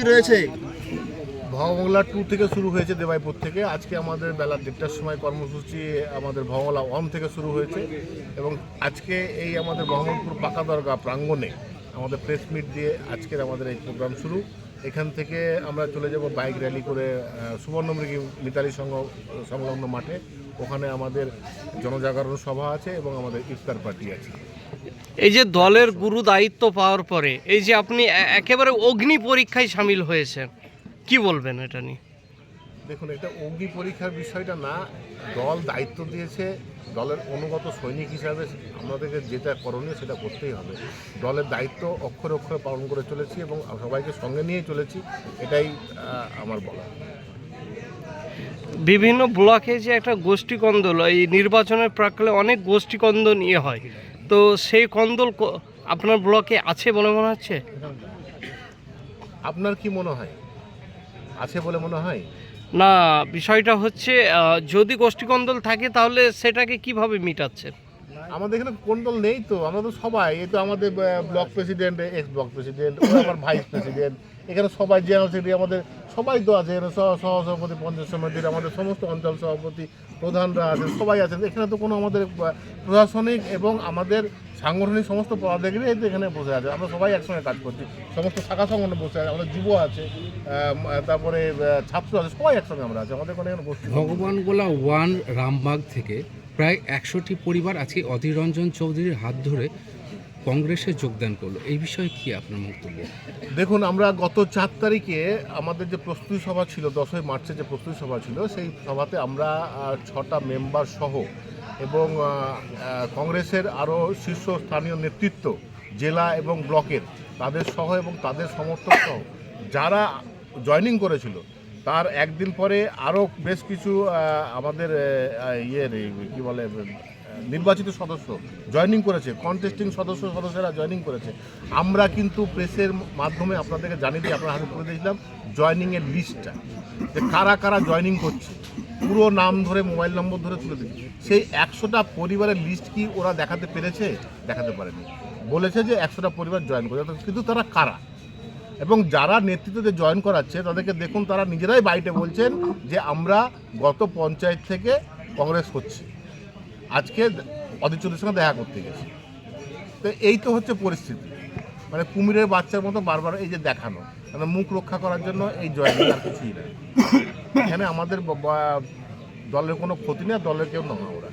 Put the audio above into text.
রয়েছে। ভবমংলা টু থেকে শুরু হয়েছে দেবাইপুর থেকে। আজকে আমাদের বেলা দেড়টার সময় কর্মসূচি আমাদের ভবমংলা ওয়ান থেকে শুরু হয়েছে এবং আজকে এই আমাদের বহরমপুর পাকা দরগা প্রাঙ্গণে আমাদের প্রেস মিট দিয়ে আজকের আমাদের এই প্রোগ্রাম শুরু। এখান থেকে আমরা চলে যাব বাইক র্যালি করে সুবর্ণমৃগী মিতালি সংঘ, সংলগ্ন মাঠে। ওখানে আমাদের জনজাগরণ সভা আছে এবং আমাদের ইফতার পার্টি আছে। এই যে দলের গুরু দায়িত্ব পাওয়ার পরে, এই যে আপনি একেবারে অগ্নি পরীক্ষায় সামিল হয়েছেন, কি বলবেন এটা নিয়ে? দেখুন, এটা অগ্নি পরীক্ষার বিষয়টা না, দল দায়িত্ব দিয়েছে, দলের অনুগত সৈনিক হিসাবে আমাদেরকে যেটা করণীয় সেটা করতেই হবে। দলের দায়িত্ব অক্ষরে অক্ষরে পালন করে চলেছি এবং সবাইকে সঙ্গে নিয়ে চলেছি, এটাই আমার বলা বিভিন্ন ব্লকে যে একটা গোষ্ঠী কন্দল এই নির্বাচনের প্রাকলে অনেক গোষ্ঠী কন্দল নিয়ে হয়। তো সেই কন্দল আপনার ব্লকে আছে বলে মনে হচ্ছে? আপনার কি মনে হয়? আছে বলে মনে হয়? না বিষয়টা হচ্ছে যদি গোষ্ঠী কন্দল থাকে তাহলে সেটাকে কীভাবে মিটাচ্ছেন? আমাদের এখানে কন্দল নেই তো আমরা তো সবাই এই তো আমাদের block president ex block president আমার ভাইস প্রেসিডেন্ট এখানে সবাই জেনারেল সেক্রেটারি আমাদের সবাই তো আছে সহ সহসভাপতি, পঞ্চায়েত সমিতির, আমাদের সমস্ত অঞ্চল সভাপতি, প্রধানরা আছেন সবাই আছেন। এখানে তো কোনো আমাদের প্রশাসনিক এবং আমাদের সাংগঠনিক সমস্ত পদাধিকারী তো এখানে বসে আছে। আমরা সবাই একসঙ্গে কাজ করছি। সমস্ত শাখা সংগঠনে বসে আছে, আমাদের যুব আছে তারপরে ছাত্র আছে, সবাই একসঙ্গে আমরা আছি, আমাদের কোনো এখানে গোষ্ঠী ভগবানগোলা ওয়ান, রামবাগ থেকে প্রায় একশোটি পরিবার আজকে অধীর রঞ্জন চৌধুরীর হাত ধরে কংগ্রেসে যোগদান করল, এই বিষয়ে কি আপনার বক্তব্য দেখুন, আমরা গত চার তারিখে আমাদের যে প্রস্তুতি সভা ছিল, দশই মার্চে যে প্রস্তুতি সভা ছিল, সেই সভাতে আমরা ছটা মেম্বার সহ এবং কংগ্রেসের আরও শীর্ষস্থানীয় নেতৃত্ব, জেলা এবং ব্লকের তাদের সহ এবং তাদের সমর্থক সহ যারা জয়নিং করেছিল তার একদিন পরে আরও বেশ কিছু আমাদের ইয়ের কী বলে নির্বাচিত সদস্য জয়েনিং করেছে কন্টেস্টিং সদস্য সদস্যরা জয়েনিং করেছে। আমরা কিন্তু প্রেসের মাধ্যমে আপনাদেরকে জানিয়ে দিয়ে আপনার হাতে করে দিয়েছিলাম জয়েনিংয়ের লিস্টটা যে কারা কারা জয়েনিং করছে, পুরো নাম ধরে মোবাইল নম্বর ধরে তুলে দিচ্ছে। সেই একশোটা পরিবারের লিস্ট কি ওরা দেখাতে পেরেছে? দেখাতে পারেনি। বলেছে যে একশোটা পরিবার জয়েন করে কিন্তু তারা কারা? এবং যারা নেতৃত্বে জয়েন করাচ্ছে, তাদেরকে দেখুন তারা নিজেরাই বাড়িতে বলছেন যে আমরা গত পঞ্চায়েত থেকে কংগ্রেস করছি আজকে অধীর সঙ্গে দেখা করতে গেছি। তো এই তো হচ্ছে পরিস্থিতি। মানে কুমিরের বাচ্চার মতো বারবার এই যে দেখানো। মানে মুখ রক্ষা করার জন্য এই জয়েনিং আর কিছুই না। এখানে আমাদের দলের কোনো ক্ষতি নেই দলের কেউ নয় ওরা